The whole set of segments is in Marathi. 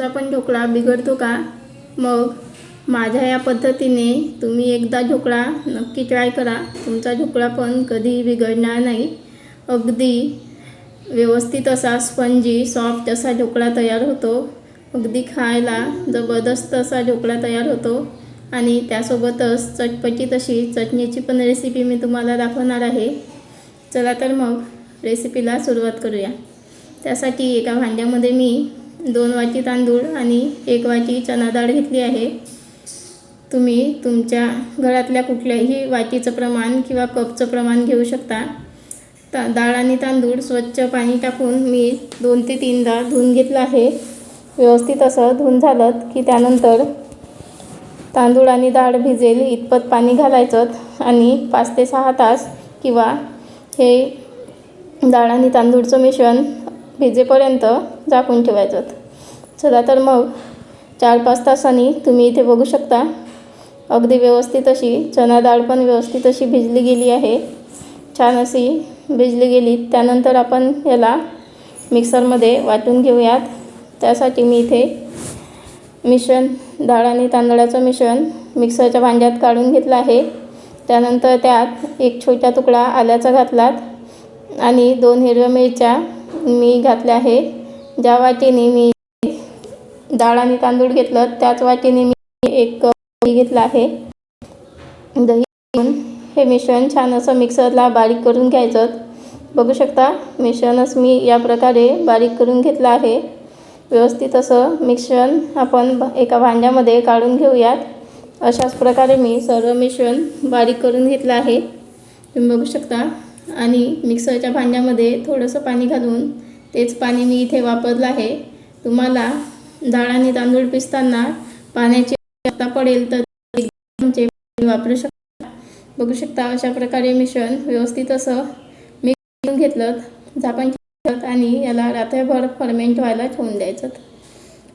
तुमचा पण ढोकळा बिघडतो का? मग माझ्या या पद्धतीने तुम्ही एकदा ढोकळा नक्की ट्राय करा. तुमचा ढोकळा पण कधीही बिघडणार नाही. अगदी व्यवस्थित असा स्पंजी सॉफ्ट असा ढोकळा तयार होतो. अगदी खायला जबरदस्त असा ढोकळा तयार होतो. आणि त्यासोबतच चटपटीत अशी चटणीची पण रेसिपी मी तुम्हाला दाखवणार आहे. चला तर मग रेसिपीला सुरुवात करूया. त्यासाठी एका भांड्यामध्ये मी दोन वाटी तांदूळ आणि एक वाटी चणा डाळ घेतली आहे. तुम्ही तुमच्या घरातल्या कुठल्याही वाटीचं प्रमाण किंवा कपचं प्रमाण घेऊ शकता. ता डाळ आणि तांदूळ स्वच्छ पाणी टाकून मी दोन ते तीनदा धुवून घेतलं आहे. व्यवस्थित असं धुवून झालं की त्यानंतर तांदूळ आणि डाळ भिजेल इतपत पाणी घालायचं आणि पाच ते सहा तास किंवा हे डाळ आणि तांदूळचं मिश्रण भिजेपर्यंत झाकून ठेवायचं. चला तर मग चार पाच तासांनी तुम्ही इथे बघू शकता. अगदी व्यवस्थित अशी चणा डाळ पण व्यवस्थित अशी भिजली गेली आहे. छान अशी भिजली गेली. त्यानंतर आपण याला मिक्सरमध्ये वाटून घेऊयात. त्यासाठी मी इथे मिश्रण डाळ आणि तांदळाचं मिश्रण मिक्सरच्या भांड्यात काढून घेतलं आहे. त्यानंतर त्यात एक छोटा तुकडा आल्याचा घातलात आणि दोन हिरव्या मिरच्या मी घातले आहे. ज्या वाटीने मी डाळ आणि तांदूळ घेतलं त्याच वाटीने मी एक कप दही घेतला आहे. दही घेऊन हे मिश्रण छान असं मिक्सरला बारीक करून घ्यायचं. बघू शकता मिश्रणच मी या प्रकारे बारीक करून घेतलं आहे. व्यवस्थित असं मिश्रण आपण एका भांड्यामध्ये काढून घेऊयात. अशाच प्रकारे मी सर्व मिश्रण बारीक करून घेतलं आहे. तुम्ही बघू शकता आणि मिक्सरच्या भांड्यामध्ये थोडंसं पाणी घालून तेच पाणी मी इथे वापरलं आहे. तुम्हाला डाळ आणि तांदूळ पिसताना पाण्याची आवश्यकता पडेल तर एक वापरू शकता. बघू शकता अशा प्रकारे मिश्रण व्यवस्थित असं मिक्स करून घेतलं. झाकण आणि याला रात्रभर फर्मेंट व्हायला ठेवून द्यायचं.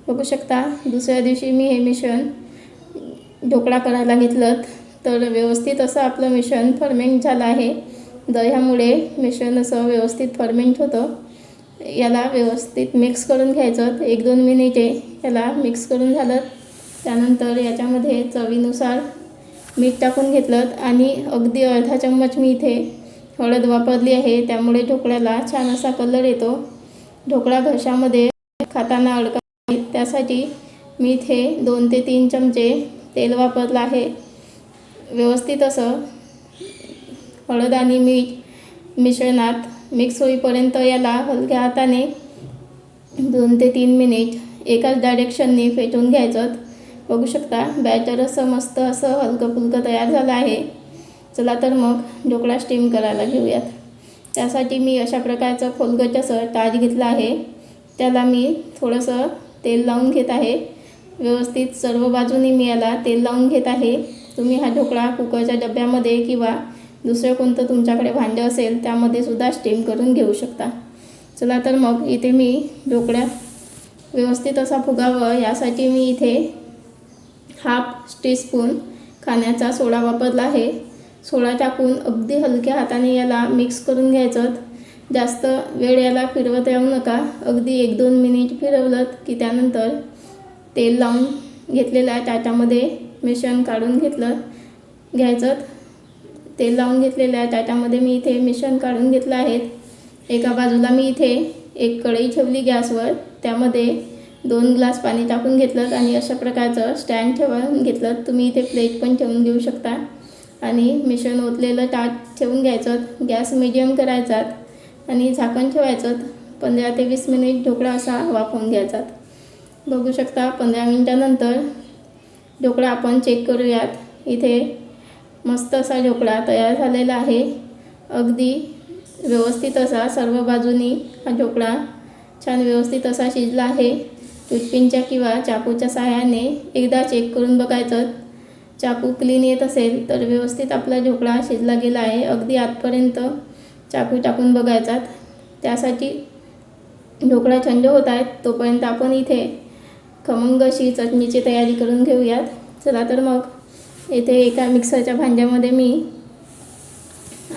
बघू शकता दुसऱ्या दिवशी मी हे मिश्रण ढोकळा करायला घेतलं. तर व्यवस्थित असं आपलं मिश्रण फर्मेंट झालं आहे. दह्यामुळे मिश्रण असं व्यवस्थित फर्मेंट होतं. याला व्यवस्थित मिक्स करून घ्यायचं. एक दोन मिनिटे याला मिक्स करून झालं. त्यानंतर याच्यामध्ये चवीनुसार मीठ टाकून घेतलं. आणि अगदी अर्धा चम्मच मी इथे हळद वापरली आहे. त्यामुळे ढोकळ्याला छान असा कलर येतो. ढोकळा घशामध्ये खाताना अडका नाही. त्यासाठी मी इथे दोन ते तीन चमचे तेल वापरलं आहे. व्यवस्थित असं हळद आणि मीठ मिश्रणात मिक्स होईपर्यंत याला हलक्या हाताने दोन ते तीन मिनिट एकाच डायरेक्शनने फेटून घ्यायचं. बघू शकता बॅटर असं मस्त असं हलकं फुलकं तयार झालं आहे. चला तर मग ढोकळा स्टीम करायला घेऊयात. त्यासाठी मी अशा प्रकारचं खोलगट असं ताज घेतलं आहे. त्याला मी थोडंसं तेल लावून घेत आहे. व्यवस्थित सर्व बाजूनी मी याला तेल लावून घेत आहे. तुम्ही हा ढोकळा कुकरच्या डब्यामध्ये किंवा दुसरं कोणतं तुमच्याकडे भांडं असेल त्यामध्ये सुद्धा स्टीम करून घेऊ शकता. चला तर मग इथे मी ढोकळ्या व्यवस्थित असा फुगावं यासाठी मी इथे हाफ टीस्पून खाण्याचा सोडा वापरला आहे. सोडा टाकून अगदी हलक्या हाताने याला मिक्स करून घ्यायचं. जास्त वेळ याला फिरवत येऊ नका. अगदी एक दोन मिनिट फिरवलं की त्यानंतर तेल लावून घेतलेल्या ताटामध्ये मिश्रण काढून घेतलं घ्यायचं. तेल लावून घेतलेलं आहे. त्याच्यामध्ये मी इथे मिश्रण काढून घेतलं आहे. एका बाजूला मी इथे एक कढई ठेवली गॅसवर. त्यामध्ये दोन ग्लास पाणी टाकून घेतलं आणि अशा प्रकारचं स्टँड ठेवून घेतलं. तुम्ही इथे प्लेट पण ठेवून घेऊ शकता. आणि मिश्रण ओतलेलं ताट ठेवून घ्यायचं. गॅस मिडियम करायचा. आणि झाकण ठेवायचं. पंधरा ते वीस मिनिट ढोकळा असा वाफवून घ्यायचा. बघू शकता पंधरा मिनटानंतर ढोकळा आपण चेक करूयात. इथे मस्त असा ढोकळा तयार झालेला आहे. अगदी व्यवस्थित असा सर्व बाजूनी हा ढोकळा छान व्यवस्थित असा शिजला आहे. टूथपिनच्या किंवा चाकूच्या सहाय्याने एकदा चेक करून बघायचं. चाकू क्लीन येत असेल तर व्यवस्थित आपला ढोकळा शिजला गेला आहे. अगदी आतपर्यंत चाकू टाकून बघायचा. त्यासाठी ढोकळा थंड होत आहेत तोपर्यंत आपण इथे खमंग अशी चटणीची तयारी करून घेऊयात. चला तर मग. इथे एका मिक्सरच्या भांड्यामध्ये मी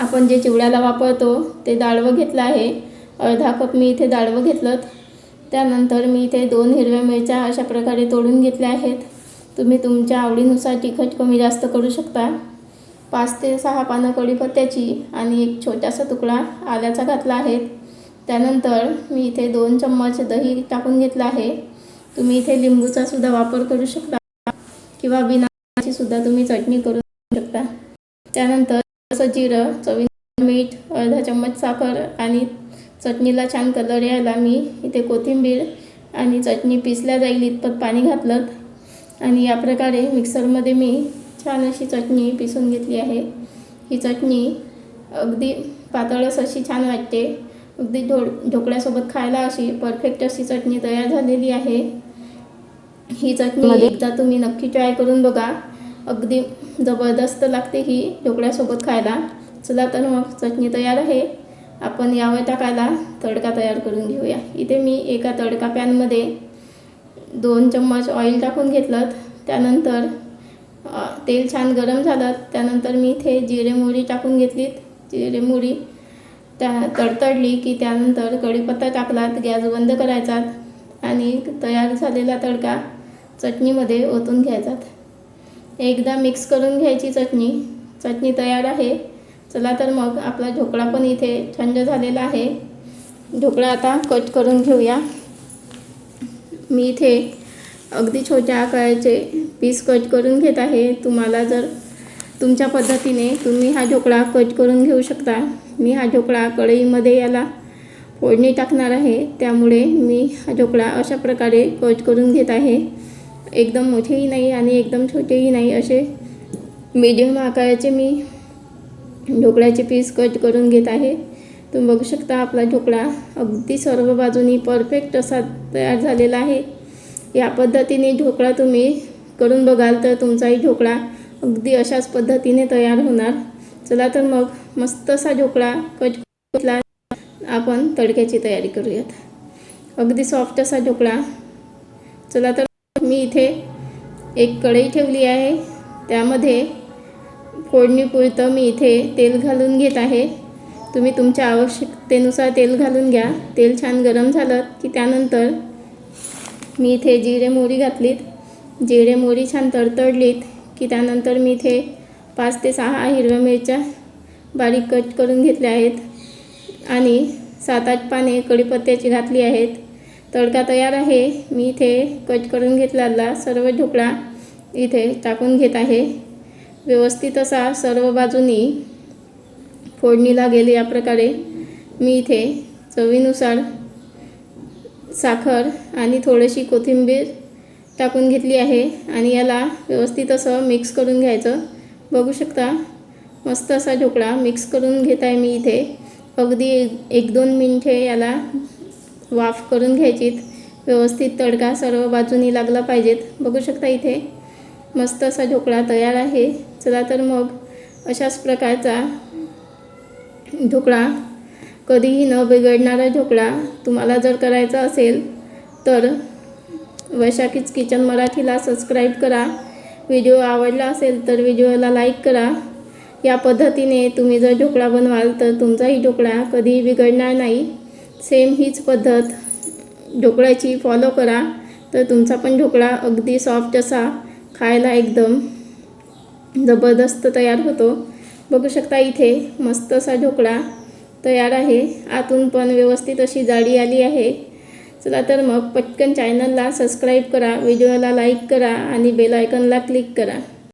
आपण जे चिवड्याला वापरतो ते डाळवं घेतलं आहे. अर्धा कप मी इथे डाळवं घेतलं त्यानंतर मी इथे दोन हिरव्या मिरच्या अशा प्रकारे तोडून घेतल्या आहेत. तुम्ही तुमच्या आवडीनुसार तिखट कमी जास्त करू शकता. पाच ते सहा पानं कढीपत्त्याची आणि एक छोटासा तुकडा आल्याचा घातला आहे. त्यानंतर मी इथे दोन चम्मच दही टाकून घेतलं आहे. तुम्ही इथे लिंबूचा सुद्धा वापर करू शकता किंवा बिना सुद्धा तुम्ही चटणी करू शकता. त्यानंतर असं जिरं चवी मीठ अर्धा चम्मच साखर आणि चटणीला छान कलर यायला मी इथे कोथिंबीर आणि चटणी पिसल्या जाईल इतपत पाणी घातलं. आणि या प्रकारे मिक्सरमध्ये मी छान अशी चटणी पिसून घेतली आहे. ही चटणी अगदी पातळच अशी छान वाटते. अगदी ढो ढोकळ्यासोबत खायला अशी परफेक्ट अशी चटणी तयार झालेली आहे. ही चटणी एकदा तुम्ही नक्की ट्राय करून बघा. अगदी जबरदस्त लागते ही ढोकळ्यासोबत खायला. चला तर मग चटणी तयार आहे. आपण यावर टाकायला तडका तयार करून घेऊया. इथे मी एका तडका पॅनमध्ये दोन चम्मच ऑइल टाकून घेतलं त्यानंतर तेल छान गरम झालं. त्यानंतर मी इथे जिरे मोहरी टाकून घेतली जिरे मोहरी त्या तडतडली की त्यानंतर कढीपत्ता टाकलात गॅस बंद करायचा आणि तयार झालेला तडका चटणीमध्ये ओतून घ्यायचा. एकदा मिक्स करून घ्यायची चटणी. चटणी तयार आहे. चला तर मग आपला ढोकळा पण इथे थंड झालेला आहे. ढोकळा आता कट करून घेऊया. मी इथे अगदी छोट्या आकाराचे पीस कट करून घेत आहे. तुम्हाला जर तुमच्या पद्धतीने तुम्ही हा ढोकळा कट करून घेऊ शकता. मी हा ढोकळा कढईमध्ये याला फोडणी टाकणार आहे. त्यामुळे मी हा ढोकळा अशा प्रकारे कट करून घेत आहे. एकदम मोठेही नाही आणि एकदम छोटेही नाही असे मीडियम आकाराचे मी ढोकळ्याचे पीस कट करून घेत आहे. तुम्ही बघू शकता आपला ढोकळा अगदी सर्व बाजूनी परफेक्ट असा तयार झालेला आहे. या पद्धतीने ढोकळा तुम्ही करून बघाल तर तुमचाही ढोकळा अगदी अशाच पद्धतीने तयार होणार. चला तर मग मस्त असा ढोकळा कट आपण तडक्याची तयारी करूयात. अगदी सॉफ्ट असा ढोकळा. चला तर मी इथे एक कढई ठेवली आहे. त्यामध्ये फोडणीपुरतं मी इथे तेल घालून घेत आहे. तुम्ही तुमच्या आवश्यकतेनुसार तेल घालून घ्या. तेल छान गरम झालं की त्यानंतर मी इथे जिरे मोहरी घातलीत. जिरे मोहरी छान तडतडलीत की त्यानंतर मी इथे पाच ते सहा हिरव्या मिरच्या बारीक कट करून घेतल्या आहेत. आणि सात आठ पाने कढीपत्त्याची घातली आहेत. तडका तयार आहे. मी इथे कट करून घेतलेला सर्व ढोकळा इथे टाकून घेत आहे. व्यवस्थित असा सर्व बाजूनी फोडणीला गेले या प्रकारे. मी इथे चवीनुसार साखर आणि थोडीशी कोथिंबीर टाकून घेतली आहे आणि याला व्यवस्थित असं मिक्स करून घ्यायचं. बघू शकता मस्त असा ढोकळा मिक्स करून घेत आहे मी इथे. अगदी एक दोन मिनिटे याला वाफ करून घ्यायचीत. व्यवस्थित तडका सर्व बाजूनी लागला पाहिजेत. बघू शकता इथे मस्त असा ढोकळा तयार आहे. चला तर मग अशाच प्रकारचा ढोकळा कधीही न बिघडणारा ढोकळा तुम्हाला जर करायचा असेल तर वैशाखीच किचन मराठीला सबस्क्राईब करा. व्हिडिओ आवडला असेल तर व्हिडिओला लाईक करा. या पद्धतीने तुम्ही जर ढोकळा बनवाल तर तुमचाही ढोकळा कधीही बिघडणार नाही. सेम हीच पद्धत. ढोकळ्याची फॉलो करा. तर तुमचा पण ढोकळा अगदी सॉफ्ट असा खायला एकदम जबरदस्त तयार होतो. बघू शकता इथे मस्त असा ढोकळा तयार आहे. आतून पण व्यवस्थित अशी जाडी आली आहे. चला तर मग पटकन चॅनलला सबस्क्राईब करा व्हिडिओला लाईक करा आणि बेल आयकनला क्लिक करा.